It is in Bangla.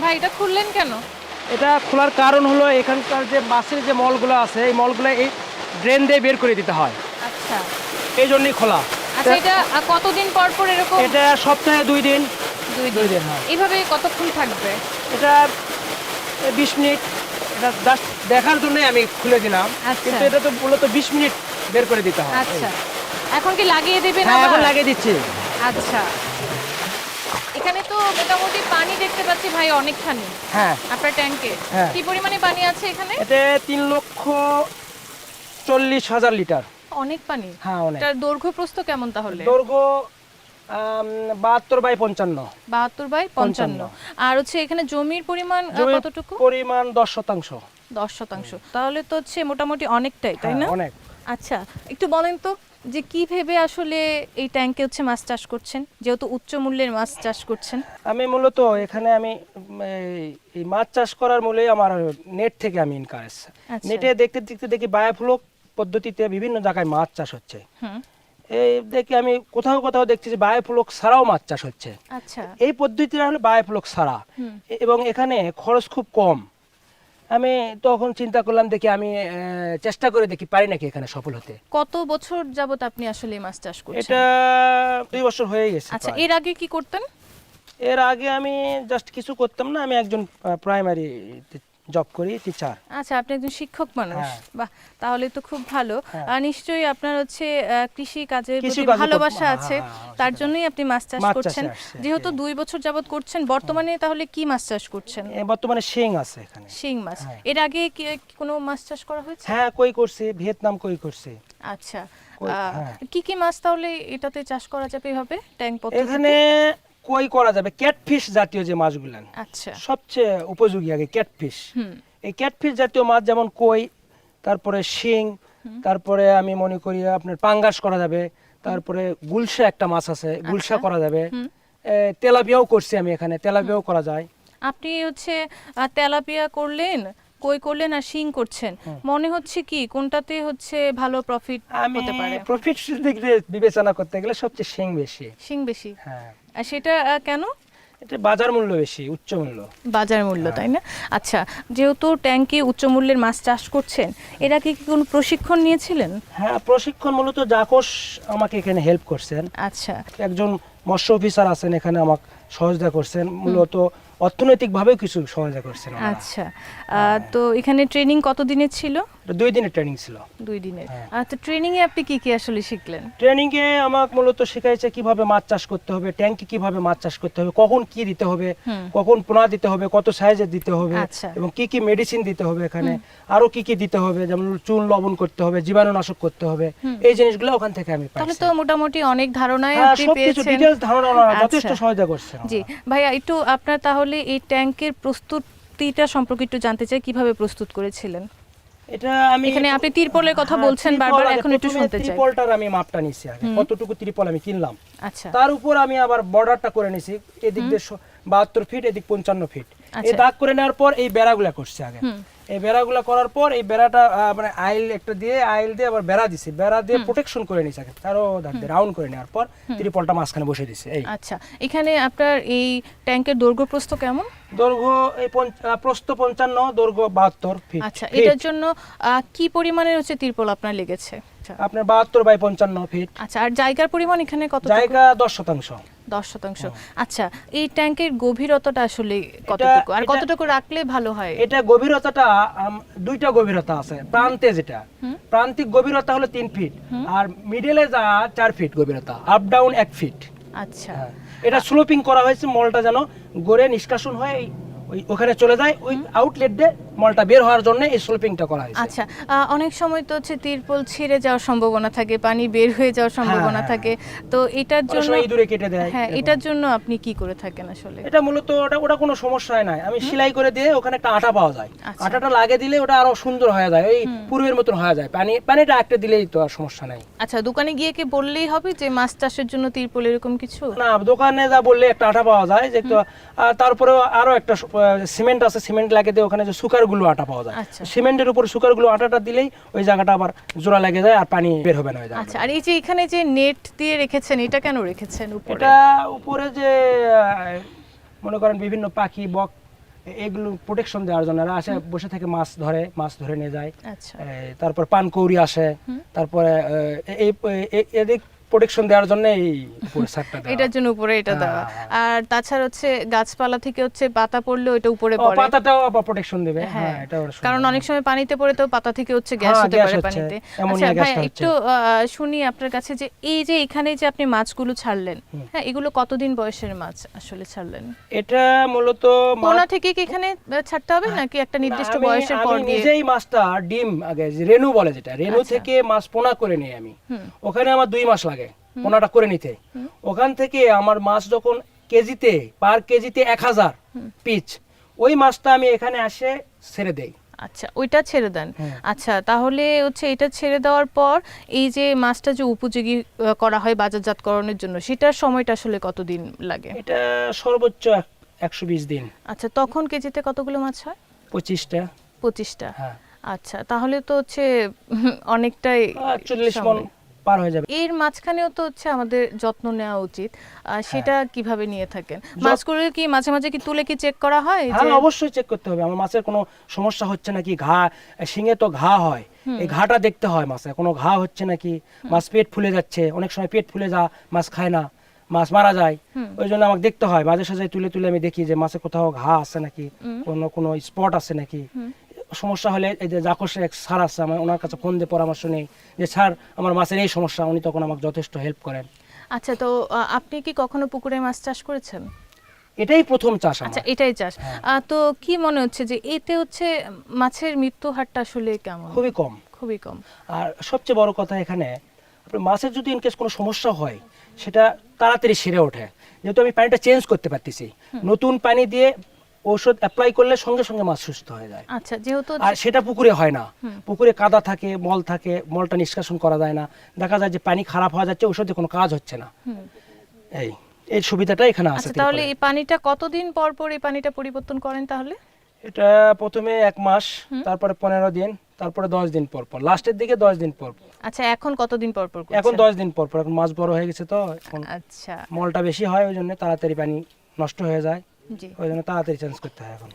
ভাই এটা খুললেন কেন? এটা খোলার কারণ হলো এখানকার যে মাছের যে মলগুলো আছে এই মলগুলো এই ড্রেন দিয়ে বের করে দিতে হয়। আচ্ছা। এই জন্যই খোলা। আচ্ছা এটা কতদিন পর পর এরকম? এটা সপ্তাহে দুই দিন। দুই দুই দিন। দিন হ্যাঁ। এইভাবে কতক্ষণ থাকবে? এটা বিশ মিনিট। এটা জাস্ট দেখার জন্যই আমি খুলে দিলাম। আচ্ছা। কিন্তু এটা তো মূলত বিশ মিনিট বের করে দিতে হয়। আচ্ছা। এখন কি লাগিয়ে দেবেন হ্যাঁ এখন লাগিয়ে দিচ্ছি। আচ্ছা। এখানে তো মোটামুটি পানি দেখতে পাচ্ছি ভাই অনেকখানি। হ্যাঁ। আপনার ট্যাঙ্কে হ্যাঁ। কি পরিমাণে পানি আছে এখানে? এতে তিন লক্ষ চল্লিশ হাজার লিটার। অনেক পানি? হ্যাঁ অনেক। এটার দৈর্ঘ্য প্রস্থ কেমন তাহলে? দৈর্ঘ্য বাহাত্তর বাই পঞ্চান্ন। বাহাত্তর বাই পঞ্চান্ন। আর হচ্ছে এখানে জমির পরিমাণ আহ, জমির কতটুকু? পরিমাণ দশ শতাংশ। দশ শতাংশ। তাহলে তো হচ্ছে মোটামুটি অনেকটাই তাই হ্যাঁ, না? অনেক। আচ্ছা একটু বলেন তো যে কি ভেবে আসলে এই ট্যাঙ্কে হচ্ছে মাছ চাষ করছেন? যেহেতু উচ্চ মূল্যের মাছ চাষ করছেন। আমি মূলত এখানে আমি এই- মাছ চাষ করার মূলে আমার নেট থেকে আমি এসছে আচ্ছা। নেটে দেখতে দেখতে দেখি বায়োফ্লক পদ্ধতিতে বিভিন্ন জায়গায় মাছ চাষ হচ্ছে। এই দেখি আমি কোথাও কোথাও দেখছি যে বায়োফ্লক ছাড়াও মাছ চাষ হচ্ছে। আচ্ছা। এই পদ্ধতিটা হলো বায়োফ্লক ছাড়া। এবং এখানে খরচ খুব কম। আমি তখন চিন্তা করলাম দেখি আমি চেষ্টা করে দেখি পারি নাকি এখানে সফল হতে। কত বছর যাবত আপনি আসলে মাছ চাষ করছেন? এটা দুই বছর হয়ে গেছে আচ্ছা এর আগে কি করতেন? এর আগে আমি জাস্ট কিছু করতাম না আমি একজন প্রাইমারি জব করি টিচার আচ্ছা আপনি একজন শিক্ষক মানুষ। হ্যাঁ। বাহ তাহলে তো খুব ভালো। হ্যাঁ। আর নিশ্চয়ই আপনার হচ্ছে কৃষি কাজের প্রতি ভালোবাসা আছে। হ্যাঁ, তার জন্যই আপনি মাছ চাষ করছেন। যেহেতু। দুই বছর যাবত করছেন বর্তমানে তাহলে কি মাছ চাষ করছেন? বর্তমানে শিং আছে এখানে। শিং মাছ। এর আগে কি কোনো মাছ চাষ করা হয়েছে? হ্যাঁ কই করছে ভিয়েতনাম কই করছে। আচ্ছা। কি কি মাছ তাহলে এটাতে চাষ করা যাবে এভাবে? ট্যাঙ্ক পদ্ধতিতে এখানে কই করা যাবে? ক্যাটফিশ জাতীয় যে মাছগুলো। আচ্ছা। সবচেয়ে উপযোগী আগে ক্যাটফিশ এই ক্যাটফিশ জাতীয় মাছ যেমন কই তারপরে শিং তারপরে আমি মনে করি আপনার পাঙ্গাস করা যাবে তারপরে গুলশা একটা মাছ আছে গুলশা আচ্ছা। করা যাবে। তেলাপিয়াও করছি আমি এখানে তেলাপিয়াও করা যায়। আপনি হচ্ছে তেলাপিয়া করলেন কই করলেন আর শিং করছেন? মনে হচ্ছে কি কোনটাতে হচ্ছে ভালো প্রফিট হতে পারে? প্রফিট দিক দিয়ে বিবেচনা করতে গেলে সবচেয়ে শিং বেশি। শিং বেশি? হ্যাঁ। আর সেটা কেন? এটা বাজার মূল্য বেশি উচ্চ মূল্য। বাজার মূল্য তাই না? আচ্ছা যেহেতু ট্যাঙ্কে উচ্চ মূল্যের মাছ চাষ করছেন এর কি কোনো প্রশিক্ষণ নিয়েছিলেন? হ্যাঁ প্রশিক্ষণ মূলত জাকোষ আমাকে এখানে হেল্প করছেন। আচ্ছা। একজন মৎস্য অফিসার আছেন এখানে আমাকে সহযোগিতা করছেন। মূলত অর্থনৈতিকভাবেও কিছু সহায়তা করছেন আচ্ছা। তো এখানে ট্রেনিং কতদিনের ছিল? এটা দুই দিনের ট্রেনিং ছিল। দুই দিনের। হ্যাঁ। তো ট্রেনিং এ আপনি কি কি আসলে শিখলেন? ট্রেনিং এ আমাকে মূলত শেখাইছে কীভাবে মাছ চাষ করতে হবে ট্যাঙ্কে কীভাবে মাছ চাষ করতে হবে কখন কি দিতে হবে কখন পোনা দিতে হবে কত সাইজে দিতে হবে আচ্ছা। এবং কি কি মেডিসিন দিতে হবে এখানে আরও কি কি দিতে হবে যেমন চুন লবণ করতে হবে জীবাণুনাশক করতে হবে এই জিনিসগুলো ওখান থেকে আমি তাহলে তো মোটামুটি অনেক ধারণায় হ্যাঁ আপনি পেয়েছেন। ডিটেলস ধারণা ওনারা যথেষ্ট আচ্ছা। সহায়তা করছেন জি। ভাইয়া একটু আপনার তাহলে এই ট্যাঙ্কের প্রস্তুতিটা সম্পর্কে একটু জানতে চাই কীভাবে প্রস্তুত করেছিলেন? এটা আমি এখানে আপনি তিরপলের কথা হ্যাঁ, বলছেন বারবার, এখন একটু শুনতে চাই। ত্রিপলটার আমি মাপটা নিছি আগে। কতটুকু ত্রিপল আমি কিনলাম? আচ্ছা। তার উপর আমি আবার বর্ডারটা করে নিছি। এদিক দিয়ে বাহাত্তর ফিট এদিক পঞ্চান্ন ফিট এই আচ্ছা। দাগ করে নেওয়ার পর এই বেড়াগুলা করছি আগে। এই বেড়াগুলা করার পর এই বেড়াটা মানে আইল একটা দিয়ে আইল দিয়ে আবার বেড়া দিছি। বেড়া দিয়ে প্রোটেকশন করে নিছি তারও রাউন্ড করে নেওয়ার পর ত্রিপলটা মাঝখানে বসে দিছি এই। আচ্ছা এখানে আপনার এই ট্যাঙ্কের দৈর্ঘ্য প্রস্থ কেমন? দৈর্ঘ্য এই প্রস্থ পঞ্চান্ন দৈর্ঘ্য বাহাত্তর ফিট আচ্ছা এটার জন্য কি পরিমাণের হচ্ছে তিরপল আপনার লেগেছে? আচ্ছা। আপনার বাহাত্তর বাই পঞ্চান্ন ফিট আচ্ছা আর জায়গার পরিমাণ এখানে কত জায়গা দশ শতাংশ। দশ শতাংশ। আচ্ছা এই ট্যাঙ্কের গভীরতাটা আসলে কতটুকু? আর কতটুকু রাখলে ভালো হয়? এটা গভীরতাটা দুইটা গভীরতা আছে প্রান্তে যেটা। প্রান্তিক গভীরতা হলো তিন ফিট আর মিডলে যা চার ফিট গভীরতা আপ ডাউন এক ফিট। আচ্ছা। এটা স্লোপিং করা হয়েছে মলটা যেন গড়ে নিষ্কাশন হয় ওই ওখানে চলে যায় ওই আউটলেট দিয়ে মলটা বের হওয়ার জন্য এই স্লোপিংটা করা হয়েছে। আচ্ছা অনেক সময় তো হচ্ছে তিরপল ছিঁড়ে যাওয়ার সম্ভাবনা থাকে পানি বের হয়ে যাওয়ার সম্ভাবনা হ্যাঁ, থাকে। তো এটার জন্য ইঁদুরে কেটে দেয় হ্যাঁ এটার জন্য আপনি কি করে থাকেন আসলে? এটা মূলত ওটা ওটা কোনো সমস্যাই নাই। আমি সেলাই করে দিয়ে ওখানে একটা আটা পাওয়া যায়। আচ্ছা। আটাটা লাগে দিলে ওটা আরও সুন্দর হয়ে যায়। ওই পূর্বের মতন হয়ে যায়। পানি পানিটা একটা দিলেই তো আর সমস্যা নাই। আচ্ছা দোকানে গিয়ে কি বললেই হবে যে মাছ চাষের জন্য তিরপল এরকম কিছু? না দোকানে যা বললে একটা আটা পাওয়া যায়। যে আর আরও একটা সিমেন্ট আছে সিমেন্ট লাগে দিয়ে ওখানে যে সুকার গুলো আটা পাওয়া যায়। আচ্ছা। সিমেন্টের উপর সুকারগুলো আটাটা দিলেই ওই জায়গাটা আবার জোড়া লেগে যায় আর পানি বের হবে না ওই আচ্ছা আর এই যে এখানে যে নেট দিয়ে রেখেছেন এটা কেন রেখেছেন উপরে? এটা উপরে যে মনে করেন বিভিন্ন পাখি বক এগুলো প্রোটেকশন দেওয়ার জন্য এরা আসে বসে থেকে মাছ ধরে মাছ ধরে নিয়ে যায়। আচ্ছা। তারপর পানকৌড়ি আসে তারপরে প্রোটেকশন দেওয়ার জন্য এই উপরে ছাদটা দেওয়া। এটার জন্য উপরে এটা দেওয়া। হ্যাঁ। আর তাছাড়া হচ্ছে গাছপালা থেকে হচ্ছে পাতা পড়লে ওটা উপরে পড়ে। পাতাটাও প্রোটেকশন দেবে। হ্যাঁ। হ্যাঁ এটা কারণ অনেক সময় পানিতে পড়ে তো পাতা থেকে হচ্ছে গ্যাস হ্যাঁ, হতে পারে পানিতে। আচ্ছা ভাই একটু শুনি আপনার কাছে যে এই যে এখানে যে আপনি মাছগুলো ছাড়লেন হ্যাঁ এগুলো কতদিন বয়সের মাছ আসলে ছাড়লেন? এটা মূলত পোনা থেকে কি এখানে ছাড়তে হবে নাকি একটা নির্দিষ্ট বয়সের পর দিয়ে? নিজেই মাছটা ডিম আগে রেনু বলে যেটা রেনু আচ্ছা। থেকে মাছ পোনা করে নিই আমি। ওখানে আমার দুই মাস লাগে। পোনাটা করে নিতে। ওখান থেকে আমার মাছ যখন কেজিতে পার কেজিতে এক হাজার পিচ ওই মাছটা আমি এখানে আসে ছেড়ে দেই। আচ্ছা ওইটা ছেড়ে দেন? হ্যাঁ। আচ্ছা তাহলে হচ্ছে এটা ছেড়ে দেওয়ার পর এই যে মাছটা যে উপযোগী করা হয় বাজারজাতকরণের জন্য সেটার সময়টা আসলে কতদিন লাগে? এটা সর্বোচ্চ একশো বিশ দিন। আচ্ছা তখন কেজিতে কতগুলো মাছ হয়? পঁচিশটা। পঁচিশটা। হ্যাঁ। আচ্ছা তাহলে তো হচ্ছে অনেকটাই চল্লিশ মন। পার হয়ে যাবে। এর মাঝখানেও তো হচ্ছে আমাদের যত্ন নেওয়া উচিত। সেটা হ্যাঁ। কীভাবে নিয়ে থাকেন? মাছগুলো কি মাঝে মাঝে কি তুলে কি চেক করা হয় হ্যাঁ অবশ্যই চেক করতে হবে। আমার মাছের কোনো সমস্যা হচ্ছে নাকি? ঘা শিঙে তো ঘা হয়। এই ঘাটা দেখতে হয় মাছে। কোনো ঘা হচ্ছে নাকি? মাছ পেট ফুলে যাচ্ছে। অনেক সময় পেট ফুলে যা মাছ খায় না। মাছ মারা যায়। ওই জন্য আমাকে দেখতে হয়। মাঝে সাঝে তুলে তুলে আমি দেখি যে মাছে কোথাও ঘা আছে নাকি? কোনো কোনো স্পট আছে নাকি? সমস্যা হলে এই যে জাকসে এক স্যার আছে আমার ওনার কাছে ফোন দিয়ে পরামর্শ নেই। যে স্যার আমার মাছের এই সমস্যা উনি তখন আমাকে যথেষ্ট হেল্প করেন। আচ্ছা তো আপনি কি কখনো পুকুরে মাছ চাষ করেছেন? এটাই প্রথম চাষ আচ্ছা এটাই চাষ। হ্যাঁ। তো কি মনে হচ্ছে যে এতে হচ্ছে মাছের মৃত্যু হারটা আসলে কেমন? খুবই কম। খুবই কম। আর সবচেয়ে বড় কথা এখানে মাছের যদি ইনকেস কোনো সমস্যা হয় সেটা তাড়াতাড়ি সেরে ওঠে। যেহেতু আমি পানিটা চেঞ্জ করতে পারতেছি। নতুন পানি দিয়ে ঔষধ অ্যাপ্লাই করলে সঙ্গে সঙ্গে মাছ সুস্থ হয়ে যায়। আচ্ছা যেহেতু আর সেটা পুকুরে হয় না। পুকুরে কাদা থাকে মল থাকে মলটা নিষ্কাশন করা যায় না। দেখা যায় যে পানি খারাপ হয়ে যাচ্ছে ওষুধে কোনো কাজ হচ্ছে না। এই এই সুবিধাটা এখানে আছে আচ্ছা তাহলে এই পানিটা কতদিন পর পর এই পানিটা পরিবর্তন করেন তাহলে? এটা প্রথমে এক মাস তারপরে পনেরো দিন তারপরে দশ দিন পর পর। লাস্টের দিকে দশ দিন পর পর। আচ্ছা এখন কতদিন পর পর এখন দশ দিন পর পর। এখন মাছ বড় হয়ে গেছে তো এখন আচ্ছা। মলটা বেশি হয় ওই জন্য তাড়াতাড়ি পানি নষ্ট হয়ে যায়। ওই জন্য তাড়াতাড়ি চেঞ্জ করতে হয় এখন।